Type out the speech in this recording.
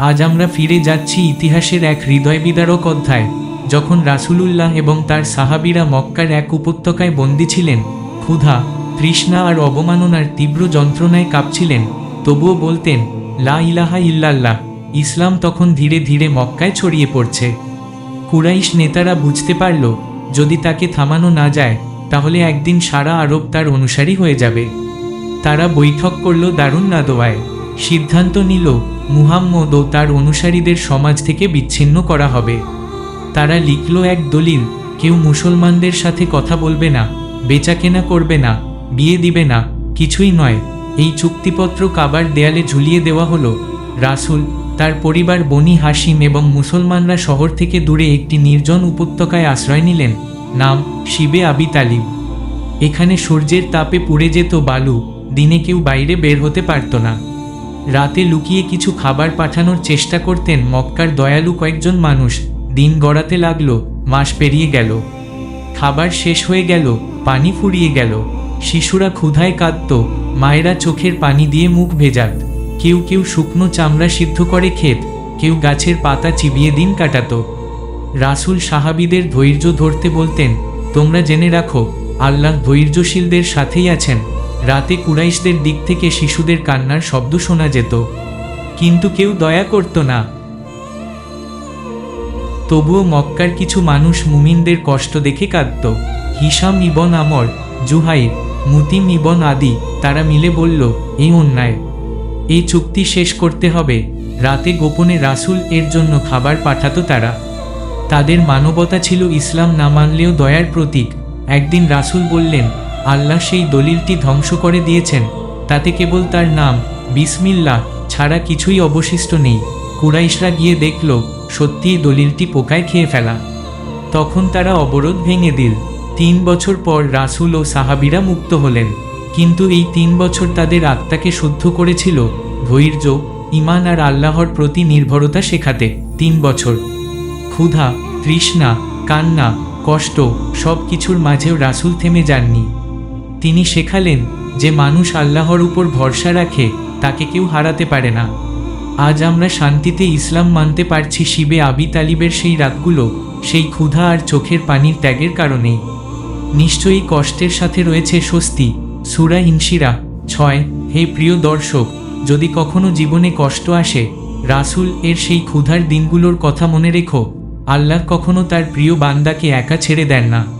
আজ আমরা ফিরে যাচ্ছি ইতিহাসের এক হৃদয় বিদারক অধ্যায়। যখন রাসূলুল্লাহ এবং তার সাহাবিরা মক্কার এক উপত্যকায় বন্দী ছিলেন, ক্ষুধা, তৃষ্ণা আর অবমাননার তীব্র যন্ত্রণায় কাঁপছিলেন, তবুও বলতেন, লা ইলাহা ইল্লাল্লাহ। ইসলাম তখন ধীরে ধীরে মক্কায় ছড়িয়ে পড়ছে। কুরাইশ নেতারা বুঝতে পারল, যদি তাকে থামানো না যায়, তাহলে একদিন সারা আরব তার অনুসারী হয়ে যাবে। তারা বৈঠক করল দারুণ নাদোয়ায়। সিদ্ধান্ত নিল, মুহাম্মদ ও তার অনুসারীদের সমাজ থেকে বিচ্ছিন্ন করা হবে। তারা লিখল এক দলিল, কেউ মুসলমানদের সাথে কথা বলবে না, বেচাকেনা করবে না, বিয়ে দিবে না, কিছুই নয়। এই চুক্তিপত্র কাবার দেয়ালে ঝুলিয়ে দেওয়া হলো। রাসূল, তার পরিবার বনি হাসিম এবং মুসলমানরা শহর থেকে দূরে একটি নির্জন উপত্যকায় আশ্রয় নিলেন, নাম শিবে আবি তালিব। এখানে সূর্যের তাপে পুড়ে যেত বালু, দিনে কেউ বাইরে বের হতে পারত না। রাতে লুকিয়ে কিছু খাবার পাঠানোর চেষ্টা করতেন মক্কার দয়ালু কয়েকজন মানুষ। দিন গড়াতে লাগল, মাস পেরিয়ে গেল। খাবার শেষ হয়ে গেল, পানি ফুরিয়ে গেল। শিশুরা ক্ষুধায় কাঁদত, মায়েরা চোখের পানি দিয়ে মুখ ভেজাত। কেউ কেউ শুকনো চামড়া সিদ্ধ করে ক্ষেত, কেউ গাছের পাতা চিবিয়ে দিন কাটাত। রাসূল সাহাবিদের ধৈর্য ধরতে বলতেন, তোমরা জেনে রাখো, আল্লাহ ধৈর্যশীলদের সাথেই আছেন। রাতে কুরাইশদের দিক থেকে শিশুদের কান্নার শব্দ শোনা যেত। কিন্তু কেউ দয়া করত না। তবুও মক্কার কিছু মানুষ মুমিনদের কষ্ট দেখে কাঁদত। হিসাম ইবন আমর, জুহাইর, মুতিম ইবন আদি তারা মিলে বলল, এই অন্যায়। এই চুক্তি শেষ করতে হবে। রাতে গোপনে রাসূল এর জন্য খাবার পাঠাতো তারা। তাদের মানবতা ছিল ইসলাম না মানলেও দয়ার প্রতীক। একদিন রাসূল বললেন আল্লাহ সেই দলিলটি ধ্বংস করে দিয়েছেন, তাতে কেবল তার নাম, বিসমিল্লাহ, ছাড়া কিছুই অবশিষ্ট নেই। কুরাইশরা গিয়ে দেখল, সত্যিই দলিলটি পোকায় খেয়ে ফেলা। তখন তারা অবরোধ ভেঙে দিল। তিন বছর পর রাসূল ও সাহাবিরা মুক্ত হলেন। কিন্তু এই তিন বছর তাদের আত্মাকে শুদ্ধ করেছিল ধৈর্য ইমান আর আল্লাহর প্রতি নির্ভরতা শেখাতে। তিন বছর। ক্ষুধা, তৃষ্ণা, কান্না, কষ্ট সব কিছুর মাঝেও রাসূল থেমে যাননি। তিনি শেখালেন যে মানুষ আল্লাহর উপর ভরসা রাখে, তাকে কেউ হারাতে পারে না। আজ আমরা শান্তিতে ইসলাম মানতে পারছি শিবে আবি তালিবের সেই রাতগুলো, সেই ক্ষুধা আর চোখের পানির ত্যাগের কারণেই নিশ্চয়ই কষ্টের সাথে রয়েছে স্বস্তি। সুরা ইনশিরা ছয়, হে প্রিয় দর্শক, যদি কখনো জীবনে কষ্ট আসে, রাসূল এর সেই ক্ষুধার দিনগুলোর কথা মনে রেখো। আল্লাহ কখনো তার প্রিয় বান্দাকে একা ছেড়ে দেন না।